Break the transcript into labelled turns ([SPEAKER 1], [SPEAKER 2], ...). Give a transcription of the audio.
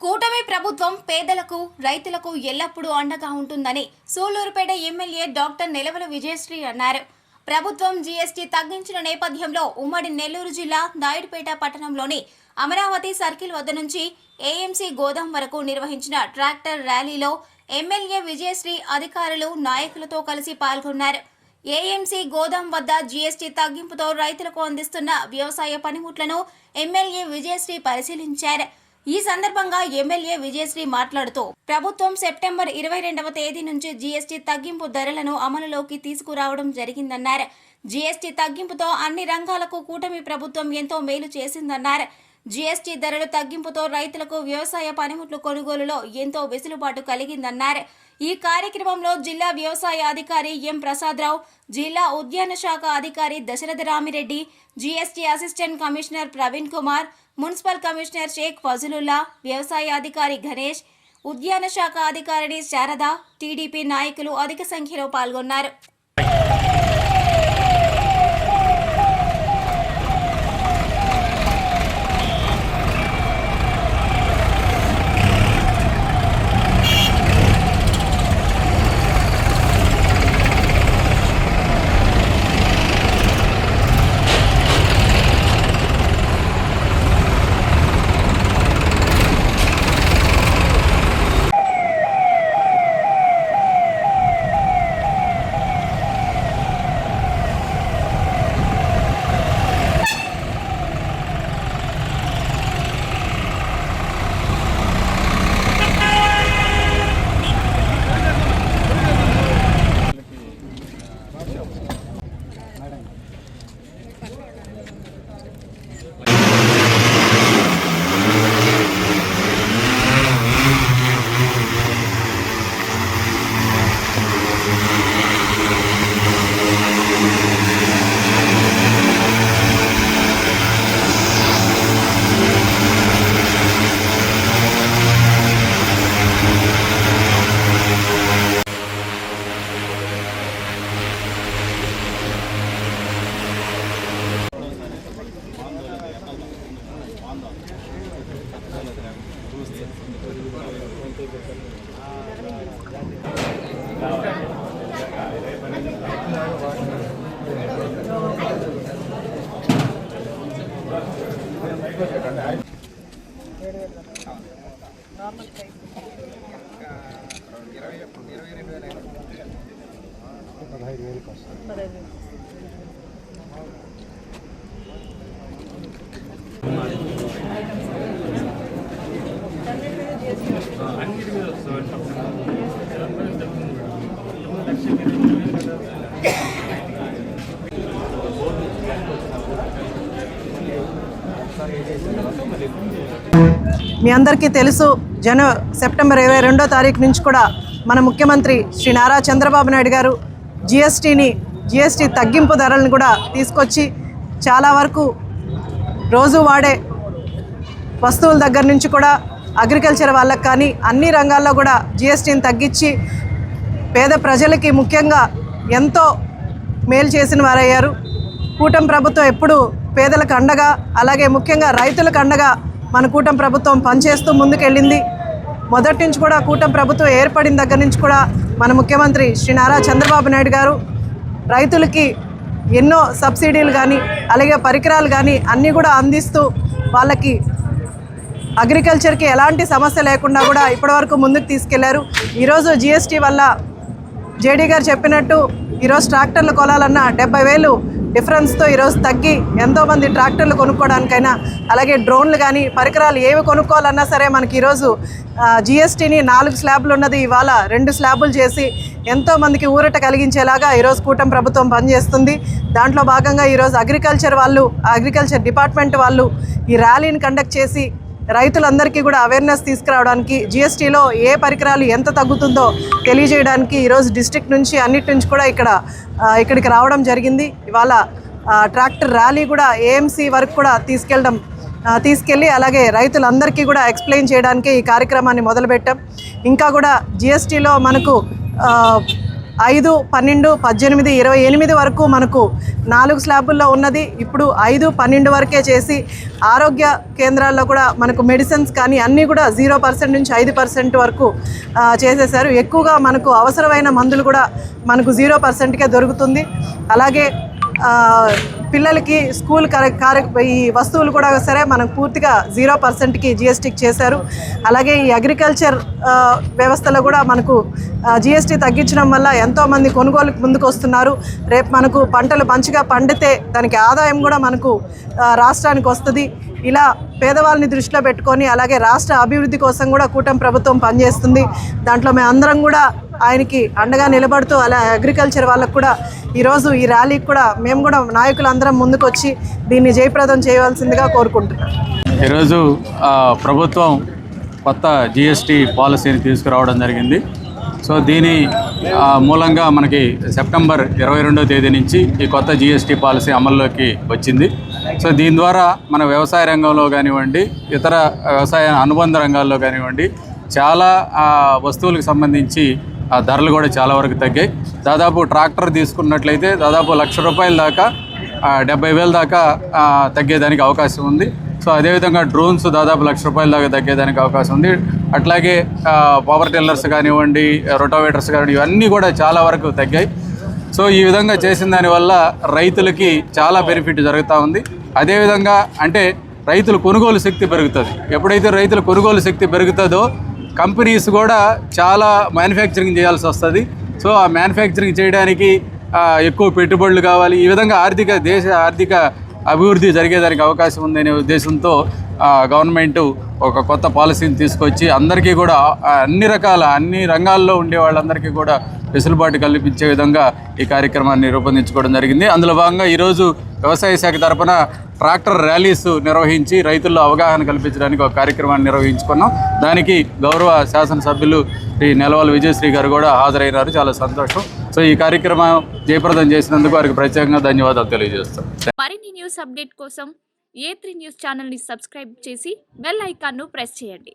[SPEAKER 1] కూటమి ప్రభుత్వం పేదలకు రైతులకు ఎల్లప్పుడూ అండగా ఉంటుందని సూళ్ళూరుపేట ఎమ్మెల్యే డాక్టర్ నిలవల విజయశ్రీ అన్నారు. ప్రభుత్వం జీఎస్టీ తగ్గించిన నేపథ్యంలో ఉమ్మడి నెల్లూరు జిల్లా నాయుడుపేట పట్టణంలోని అమరావతి సర్కిల్ వద్ద నుంచి ఏఎంసీ గోదాం వరకు నిర్వహించిన ట్రాక్టర్ ర్యాలీలో ఎమ్మెల్యే విజయశ్రీ అధికారులు నాయకులతో కలిసి పాల్గొన్నారు. ఏఎంసీ గోదాం వద్ద జీఎస్టీ తగ్గింపుతో రైతులకు అందిస్తున్న వ్యవసాయ పనిముట్లను ఎమ్మెల్యే విజయశ్రీ పరిశీలించారు. ఈ సందర్భంగా ఎమ్మెల్యే విజయశ్రీ మాట్లాడుతూ ప్రభుత్వం సెప్టెంబర్ ఇరవై రెండవ తేదీ నుంచి జీఎస్టీ తగ్గింపు ధరలను అమలులోకి తీసుకురావడం జరిగిందన్నారు. జీఎస్టీ తగ్గింపుతో అన్ని రంగాలకు కూటమి ప్రభుత్వం ఎంతో మేలు చేసిందన్నారు. జీఎస్టీ ధరల తగ్గింపుతో రైతులకు వ్యవసాయ పనిముట్లు కొనుగోలులో ఎంతో వెసులుబాటు కలిగిందన్నారు. ఈ కార్యక్రమంలో జిల్లా వ్యవసాయ అధికారి ఎం ప్రసాదరావు జిల్లా ఉద్యాన శాఖ అధికారి Dasaratha Ramireddy GST assistant commissioner Praveen Kumar municipal commissioner Shaik Fazalullah వ్యవసాయ అధికారి గణేష్ ఉద్యాన శాఖ అధికారిని శారద టీడీపీ నాయకులు అధిక సంఖ్యలో పాల్గొన్నారు. పదహైదు వేలకు వస్తుంది.
[SPEAKER 2] అన్నిటి మీద వస్తుంది లక్ష మీ అందరికీ తెలుసు జన సెప్టెంబర్ ఇరవై రెండో తారీఖు నుంచి కూడా మన ముఖ్యమంత్రి శ్రీ నారా చంద్రబాబు నాయుడు గారు జిఎస్టీని జిఎస్టీ తగ్గింపు ధరలను కూడా తీసుకొచ్చి చాలా వరకు రోజు వాడే వస్తువుల దగ్గర నుంచి కూడా అగ్రికల్చర్ వాళ్ళకి కానీ అన్ని రంగాల్లో కూడా జిఎస్టీని తగ్గించి పేద ప్రజలకి ముఖ్యంగా ఎంతో మేలు చేసిన వారయ్యారు. కూటమి ప్రభుత్వం ఎప్పుడు పేదలకు అండగా అలాగే ముఖ్యంగా రైతులకు అండగా మన కూటమి ప్రభుత్వం పనిచేస్తూ ముందుకెళ్ళింది. మొదటి నుంచి కూడా కూటమి ప్రభుత్వం ఏర్పడిన దగ్గర నుంచి కూడా మన ముఖ్యమంత్రి శ్రీ నారా చంద్రబాబు నాయుడు గారు రైతులకి ఎన్నో సబ్సిడీలు కానీ అలాగే పరికరాలు కానీ అన్నీ కూడా అందిస్తూ వాళ్ళకి అగ్రికల్చర్కి ఎలాంటి సమస్య లేకుండా కూడా ఇప్పటివరకు ముందుకు తీసుకెళ్ళారు. ఈరోజు జిఎస్టీ వల్ల జేడీ గారు చెప్పినట్టు ఈరోజు ట్రాక్టర్లు కొనాలన్నా డెబ్బై వేలు డిఫరెన్స్తో ఈరోజు తగ్గి ఎంతోమంది ట్రాక్టర్లు కొనుక్కోవడానికైనా అలాగే డ్రోన్లు కానీ పరికరాలు ఏవి కొనుక్కోవాలన్నా సరే మనకి ఈరోజు జిఎస్టీని నాలుగు స్లాబ్లు ఉన్నది. ఇవాళ రెండు స్లాబులు చేసి ఎంతోమందికి ఊరట కలిగించేలాగా ఈరోజు కూటమి ప్రభుత్వం పనిచేస్తుంది. దాంట్లో భాగంగా ఈరోజు అగ్రికల్చర్ వాళ్ళు అగ్రికల్చర్ డిపార్ట్మెంట్ వాళ్ళు ఈ ర్యాలీని కండక్ట్ చేసి రైతులందరికీ కూడా అవేర్నెస్ తీసుకురావడానికి జిఎస్టీలో ఏ పరికరాలు ఎంత తగ్గుతుందో తెలియజేయడానికి ఈరోజు డిస్ట్రిక్ట్ నుంచి అన్నిటి నుంచి కూడా ఇక్కడ ఇక్కడికి రావడం జరిగింది. ఇవాళ ట్రాక్టర్ ర్యాలీ కూడా ఏఎంసీ వరకు కూడా తీసుకెళ్ళడం తీసుకెళ్ళి అలాగే రైతులందరికీ కూడా ఎక్స్ప్లెయిన్ చేయడానికి ఈ కార్యక్రమాన్ని మొదలుపెట్టాం. ఇంకా కూడా జిఎస్టీలో మనకు ఐదు పన్నెండు పద్దెనిమిది ఇరవై ఎనిమిది వరకు మనకు నాలుగు స్లాబుల్లో ఉన్నది. ఇప్పుడు ఐదు పన్నెండు వరకే చేసి ఆరోగ్య కేంద్రాల్లో కూడా మనకు మెడిసిన్స్ కానీ అన్నీ కూడా జీరో పర్సెంట్ నుంచి ఐదు పర్సెంట్ వరకు చేసేసారు ఎక్కువగా మనకు అవసరమైన మందులు కూడా మనకు జీరో పర్సెంట్కే దొరుకుతుంది. అలాగే పిల్లలకి స్కూల్ కర- కార్య ఈ వస్తువులు కూడా సరే మనం పూర్తిగా జీరో పర్సెంట్కి జిఎస్టీకి చేశారు. అలాగే ఈ అగ్రికల్చర్ వ్యవస్థలో కూడా మనకు జిఎస్టీ తగ్గించడం వల్ల ఎంతోమంది కొనుగోలుకు ముందుకు వస్తున్నారు. రేపు మనకు పంటలు మంచిగా పండితే దానికి ఆదాయం కూడా మనకు రాష్ట్రానికి వస్తుంది. ఇలా పేదవాళ్ళని దృష్టిలో పెట్టుకొని అలాగే రాష్ట్ర అభివృద్ధి కోసం కూడా కూటమి ప్రభుత్వం పనిచేస్తుంది. దాంట్లో మేము అందరం కూడా ఆయనకి అండగా నిలబడుతూ అలా అగ్రికల్చర్ వాళ్ళకు కూడా ఈరోజు ఈ ర్యాలీకి కూడా మేము కూడా నాయకులందరం ముందుకు వచ్చి దీన్ని జయప్రదం చేయవలసిందిగా కోరుకుంటున్నాం.
[SPEAKER 3] ఈరోజు ప్రభుత్వం కొత్త జిఎస్టీ పాలసీని తీసుకురావడం జరిగింది. సో దీని మూలంగా మనకి సెప్టెంబర్ ఇరవై రెండో తేదీ నుంచి ఈ కొత్త జిఎస్టీ పాలసీ అమల్లోకి వచ్చింది. సో దీని ద్వారా మన వ్యవసాయ రంగంలో కానివ్వండి ఇతర వ్యవసాయ అనుబంధ రంగాల్లో కానివ్వండి చాలా వస్తువులకు సంబంధించి ఆ ధరలు కూడా చాలా వరకు తగ్గాయి. దాదాపు ట్రాక్టర్ తీసుకున్నట్లయితే దాదాపు లక్ష రూపాయల దాకా డెబ్బై వేల దాకా తగ్గేదానికి అవకాశం ఉంది. సో అదేవిధంగా డ్రోన్స్ దాదాపు లక్ష రూపాయల దాకా తగ్గేదానికి అవకాశం ఉంది. అట్లాగే పవర్ టిల్లర్స్ కానివ్వండి రొటోవేటర్స్ కానివ్వండి ఇవన్నీ కూడా చాలా వరకు తగ్గాయి. సో ఈ విధంగా చేసిన దానివల్ల రైతులకి చాలా బెనిఫిట్ జరుగుతూ ఉంది. అదేవిధంగా అంటే రైతుల కొనుగోలు శక్తి పెరుగుతుంది. ఎప్పుడైతే రైతుల కొనుగోలు శక్తి పెరుగుతుందో కంపెనీస్ కూడా చాలా మ్యానుఫ్యాక్చరింగ్ చేయాల్సి వస్తుంది. సో ఆ మ్యానుఫ్యాక్చరింగ్ చేయడానికి ఎక్కువ పెట్టుబడులు కావాలి. ఈ విధంగా ఆర్థిక దేశ ఆర్థిక అభివృద్ధి జరిగేదానికి అవకాశం ఉందనే ఉద్దేశంతో గవర్నమెంట్ ఒక కొత్త పాలసీని తీసుకొచ్చి అందరికీ కూడా అన్ని రకాల అన్ని రంగాల్లో ఉండే వాళ్ళందరికీ కూడా వెసులుబాటు కల్పించే విధంగా ఈ కార్యక్రమాన్ని రూపొందించుకోవడం జరిగింది. అందులో భాగంగా ఈరోజు వ్యవసాయ శాఖ తరపున ట్రాక్టర్ ర్యాలీస్ నిర్వహించి రైతుల్లో అవగాహన కల్పించడానికి ఒక కార్యక్రమాన్ని నిర్వహించుకున్నాం. దానికి గౌరవ శాసనసభ్యులు శ్రీ నెలవాల విజయశ్రీ గారు కూడా హాజరైనారు. చాలా సంతోషం. సో ఈ కార్యక్రమం జయప్రదం చేసినందుకు వారికి ప్రత్యేకంగా ధన్యవాదాలు తెలియజేస్తాం.
[SPEAKER 4] మరిన్ని న్యూస్ అప్డేట్ కోసం ఏ త్రీ న్యూస్ ఛానల్ని సబ్స్క్రైబ్ చేసి బెల్ ఐకాన్ను ప్రెస్ చేయండి.